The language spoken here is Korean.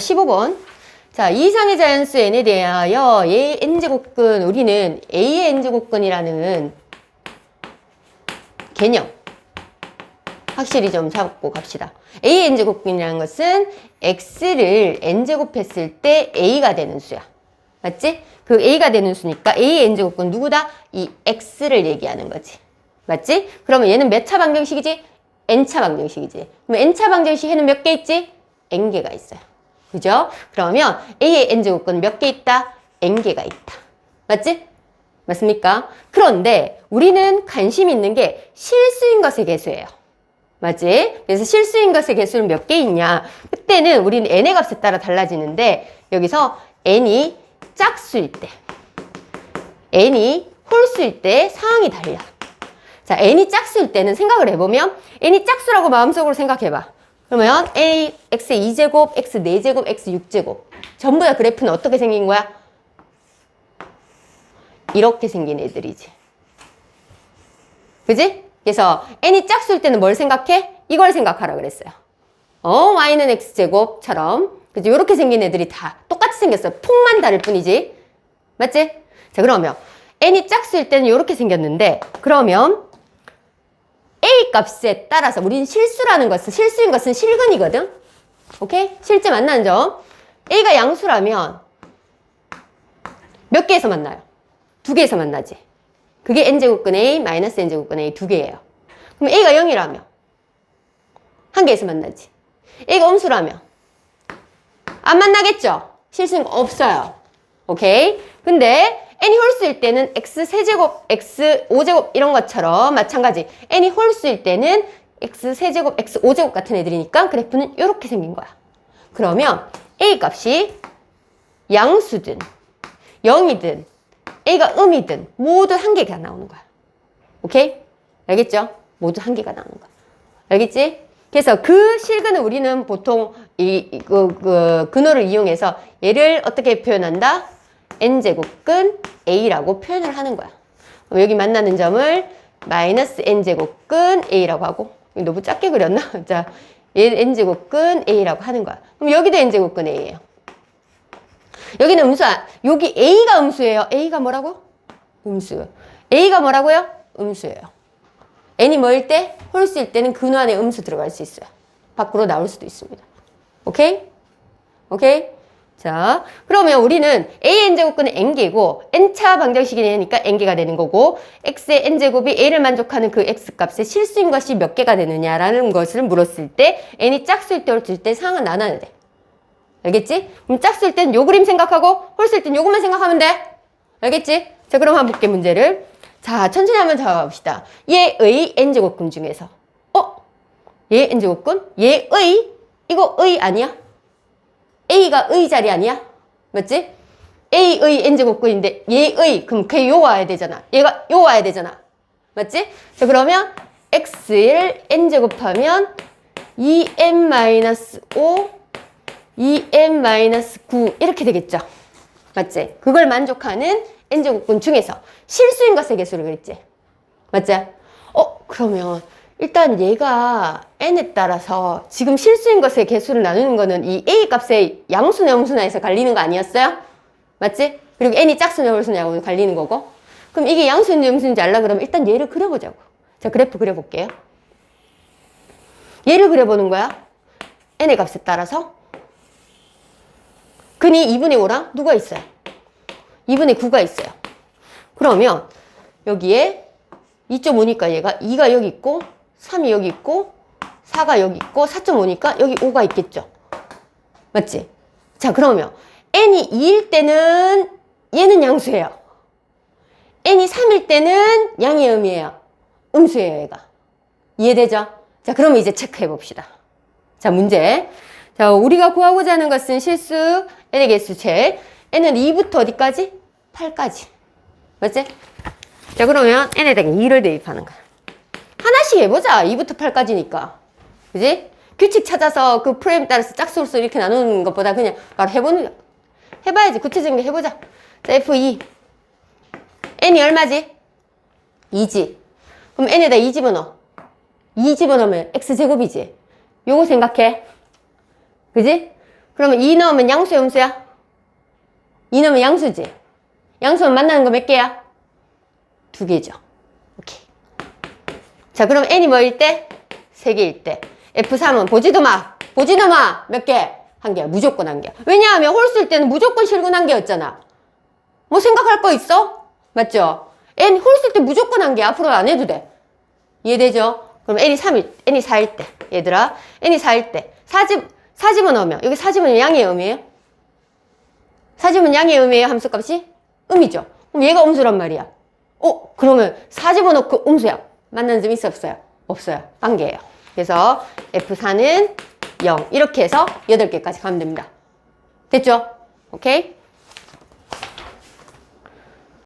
15번. 자, 이상의 자연수 n에 대하여 얘의 n제곱근, 우리는 a의 n제곱근이라는 개념. 확실히 좀 잡고 갑시다. a의 n제곱근이라는 것은 x를 n제곱했을 때 a가 되는 수야. 맞지? 그 a가 되는 수니까 a의 n제곱근 누구다? 이 x를 얘기하는 거지. 맞지? 그러면 얘는 몇 차 방정식이지? n차 방정식이지. 그럼 n차 방정식 해는 몇 개 있지? n개가 있어요. 그죠? 그러면 a의 n제곱근 몇개 있다? n개가 있다. 맞지? 맞습니까? 그런데 우리는 관심 있는 게 실수인 것의 개수예요. 맞지? 그래서 실수인 것의 개수는 몇 개 있냐? 그때는 우리는 n의 값에 따라 달라지는데 여기서 n이 짝수일 때 n이 홀수일 때 상황이 달라. 자, n이 짝수일 때는 생각을 해보면 n이 짝수라고 마음속으로 생각해봐. 그러면 a, x 2제곱, x 4제곱, x 6제곱 전부 다 그래프는 어떻게 생긴 거야? 이렇게 생긴 애들이지. 그지? 그래서 n이 짝수일 때는 뭘 생각해? 이걸 생각하라 그랬어요. 어, y는 x제곱처럼 그지? 이렇게 생긴 애들이 다 똑같이 생겼어요. 폭만 다를 뿐이지. 맞지? 자, 그러면 n이 짝수일 때는 이렇게 생겼는데 그러면 a 값에 따라서 우리는 실수라는 것은 실수인 것은 실근이거든. 오케이? 실제 만나는 점. a가 양수라면 몇 개에서 만나요? 두 개에서 만나지. 그게 n제곱근 a 마이너스 n제곱근 a 두 개예요. 그럼 a가 0이라면 한 개에서 만나지. a가 음수라면 안 만나겠죠? 실수는 없어요. 오케이? 근데 n이 홀수일 때는 x 세제곱, x 5제곱 이런 것처럼 마찬가지. n이 홀수일 때는 x 세제곱, x 5제곱 같은 애들이니까 그래프는 이렇게 생긴 거야. 그러면 a 값이 양수든 0이든 a가 음이든 모두 한 개가 나오는 거야. 오케이? 알겠죠? 모두 한 개가 나오는 거야. 알겠지? 그래서 그 실근을 우리는 보통 이, 이- 그, 그 근호를 이용해서 얘를 어떻게 표현한다? N제곱근 a라고 표현을 하는 거야. 여기 만나는 점을 마이너스 n제곱근 a라고 하고 너무 작게 그렸나? 자, 얘 n제곱근 a라고 하는 거야. 그럼 여기도 n제곱근 a예요. 여기는 음수야. 여기 a가 음수예요. a가 뭐라고? 음수. a가 뭐라고요? 음수예요. n이 뭐일 때? 홀수일 때는 근호 안에 음수 들어갈 수 있어요. 밖으로 나올 수도 있습니다. 오케이? 오케이? 자, 그러면 우리는 a n제곱근은 n개고 n차 방정식이니까 n개가 되는 거고 x의 n제곱이 a를 만족하는 그 x값의 실수인 것이 몇 개가 되느냐라는 것을 물었을 때 n이 짝수일 때 홀수일 때 상황은 나눠야 돼. 알겠지? 그럼 짝수일 땐 요 그림 생각하고 홀수일 땐 요것만 생각하면 돼. 알겠지? 자, 그럼 한번 볼게 문제를. 자, 천천히 한번 잡아봅시다. 얘의 n제곱근 중에서 어? 얘 n제곱근? 얘의? 이거 의 아니야? A가 의 자리 아니야? 맞지? a의 n제곱근인데 얘의 그럼 걔 요 와야 되잖아. 얘가 요 와야 되잖아. 맞지? 자, 그러면 x를 n제곱하면 2n-5 2n-9 이렇게 되겠죠. 맞지? 그걸 만족하는 n제곱근 중에서 실수인 것의 개수를 그랬지. 맞지? 어, 그러면 일단 얘가 n에 따라서 지금 실수인 것의 개수를 나누는 거는 이 a 값의 양수나 음수나에서 갈리는 거 아니었어요? 맞지? 그리고 n이 짝수냐 홀수냐고 갈리는 거고. 그럼 이게 양수인지 음수인지 알라 그러면 일단 얘를 그려보자고. 자, 그래프 그려볼게요. 얘를 그려보는 거야. n의 값에 따라서. 근이 2분의 5랑 누가 있어요? 2분의 9가 있어요. 그러면 여기에 2.5니까 얘가 2가 여기 있고 3이 여기 있고 4가 여기 있고 4.5니까 여기 5가 있겠죠. 맞지? 자 그러면 n이 2일 때는 얘는 양수예요. n이 3일 때는 양의 음이에요. 음수예요 얘가. 이해되죠? 자 그러면 이제 체크해 봅시다. 자 문제. 자 우리가 구하고자 하는 것은 실수 n의 개수체. n은 2부터 어디까지? 8까지. 맞지? 자 그러면 n에다가 2를 대입하는 거야. 하나씩 해보자. 2부터 8까지니까. 그지? 규칙 찾아서 그 프레임 따라서 짝수로 이렇게 나누는 것보다 그냥 바로 해보는 거. 해봐야지. 구체적인 게 해보자. 자, F2. n이 얼마지? 2지. 그럼 n에다 2 집어넣어. 2 집어넣으면 x제곱이지. 요거 생각해. 그지? 그러면 2 넣으면 양수야, 음수야? 2 넣으면 양수지? 양수면 만나는 거 몇 개야? 두 개죠. 자, 그럼 n이 뭐일 때? 세 개일 때. F3은 보지도 마. 보지도 마. 몇 개? 한 개야. 무조건 한 개야. 왜냐하면 홀수일 때는 무조건 실근 한 개였잖아. 뭐 생각할 거 있어? 맞죠? n 홀수일 때 무조건 한 개. 앞으로 안 해도 돼. 이해되죠? 그럼 n이 3일, n이 4일 때. 얘들아, n이 4일 때. 4집, 4집어 넣으면, 여기 4집은 양의 의미예요? 4집은 양의 의미예요? 함수값이? 음이죠. 그럼 얘가 음수란 말이야. 어, 그러면 4 집어 넣고 음수야. 만나는 점 있어, 없어요? 없어요. 한 개예요. 그래서 F4는 0. 이렇게 해서 8개까지 가면 됩니다. 됐죠? 오케이?